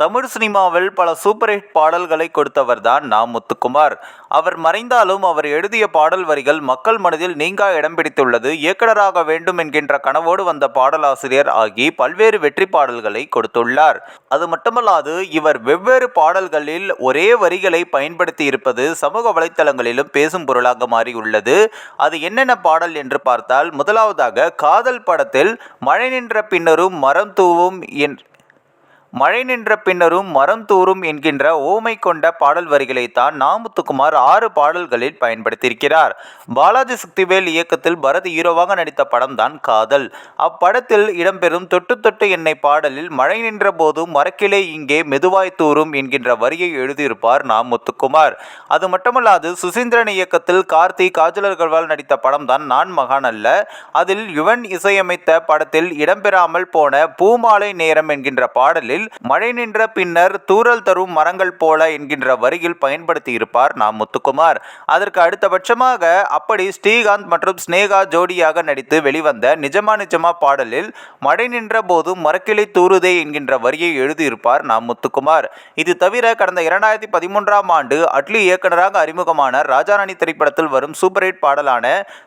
தமிழ் சினிமாவில் பல super hit பாடல்களை கொடுத்தவர் தான் நா முத்துக்குமார். அவர் மறைந்தாலும் அவர் எழுதிய பாடல் வரிகள் மக்கள் மனதில் நீங்கா இடம் பிடித்துள்ளது. இயக்குனராக வேண்டும் என்கின்ற கனவோடு வந்த பாடலாசிரியர் ஆகி பல்வேறு வெற்றி பாடல்களை கொடுத்துள்ளார். அது மட்டுமல்லாது இவர் வெவ்வேறு பாடல்களில் ஒரே வரிகளை பயன்படுத்தி இருப்பது சமூக வலைத்தளங்களிலும் பேசும் பொருளாக மாறியுள்ளது. அது என்னென்ன பாடல் என்று பார்த்தால் முதலாவதாக காதல் படத்தில் மழை நின்ற பின்னரும் மரம் தூவும் என் மழை நின்ற பின்னரும் மரம் தூரும் என்கின்ற ஓமை கொண்ட பாடல் வரிகளைத்தான் நாமுத்துக்குமார் ஆறு பாடல்களில் பயன்படுத்தியிருக்கிறார். பாலாஜி சக்திவேல் இயக்கத்தில் பரத் ஹீரோவாக நடித்த படம்தான் காதல். அப்படத்தில் இடம்பெறும் தொட்டு தொட்டு என்னை பாடலில் மழை நின்ற போதும் மரக்கிளை இங்கே மெதுவாய் தூரும் என்கின்ற வரியை எழுதியிருப்பார் நா முத்துக்குமார் அது மட்டுமல்லாது சுசீந்திரன் இயக்கத்தில் கார்த்தி காஜல் அகர்வால் நடித்த படம்தான் நான் மகான் அல்ல. அதில் யுவன் இசையமைத்த படத்தில் இடம்பெறாமல் போன பூமாலை நேரம் என்கின்ற பாடலில் மழை நின்ற பின்னர் தூறல் தரும் மரங்கள் போல என்கின்ற வரியில் பயன்படுத்தி இருப்பார் நாம் முத்துக்குமார். அதற்கு அடுத்தபட்சமாக அப்படி ஸ்ரீகாந்த் மற்றும் ஸ்னேகா ஜோடியாக நடித்து வெளிவந்த நிஜமா நிஜமா பாடலில் மழை நின்ற போது மரக்கிளை தூறுதே என்கின்ற வரியை எழுதியிருப்பார் நாம் முத்துக்குமார். இது தவிர கடந்த இரண்டாயிரத்தி பதிமூன்றாம் ஆண்டு அட்லி இயக்குனராக அறிமுகமான ராஜாராணி திரைப்படத்தில் வரும் சூப்பர் ஹிட் பாடலான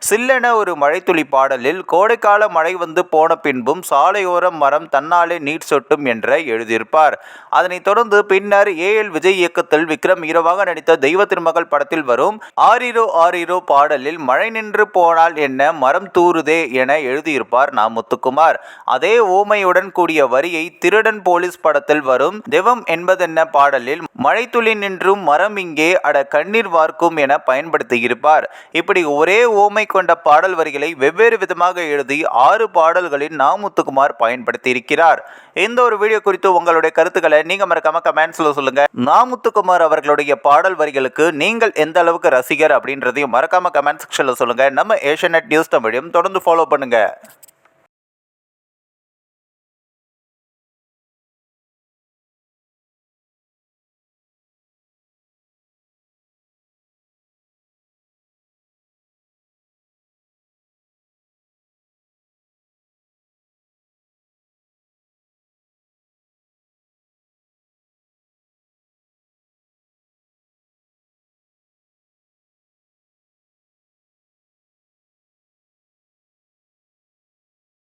சில்லென ஒரு மழைத்துளி பாடலில் கோடைக்கால மழை வந்து போன பின்பும் சாலையோரம் மரம் தன்னாலே நீர் சொட்டும் என்ற எழுதியிருப்பார். அதனைத் தொடர்ந்து பின்னர் ஏ எல் விஜய் இயக்கத்தில் விக்ரம் ஹீரோவாக நடித்த தெய்வ திருமகள் படத்தில் வரும் ஆரிரோ ஆரிரோ பாடலில் மழை நின்று போனால் என்ன மரம் தூறுதே என எழுதியிருப்பார் நா முத்துக்குமார். அதே ஓமையுடன் கூடிய வரியை திருடன் போலீஸ் படத்தில் வரும் திவம் என்பதென்ன பாடலில் மழை துளி நின்றும் மரம் இங்கே அட கண்ணீர் வார்க்கும் என பயன்படுத்தியிருப்பார். இப்படி ஒரே ஓமை கொண்ட பாடல் வரிகளை வெவ்வேறு விதமாக எழுதி ஆறு பாடல்களில் நாமுத்துக்குமார் பயன்படுத்தியிருக்கிறார். இந்த ஒரு வீடியோ குறித்து உங்களுடைய கருத்துக்களை நீங்க மறக்காம கமெண்ட்ஸ்ல சொல்லுங்க. நாமுத்துக்குமார் அவர்களுடைய பாடல் வரிகளுக்கு நீங்கள் எந்த அளவுக்கு ரசிகர் அப்படின்றதையும் மறக்காம கமெண்ட் செக்ஷன்ல சொல்லுங்க. நம்ம ஏஷியநெட் நியூஸ் தமிழையும் தொடர்ந்து ஃபாலோ பண்ணுங்க.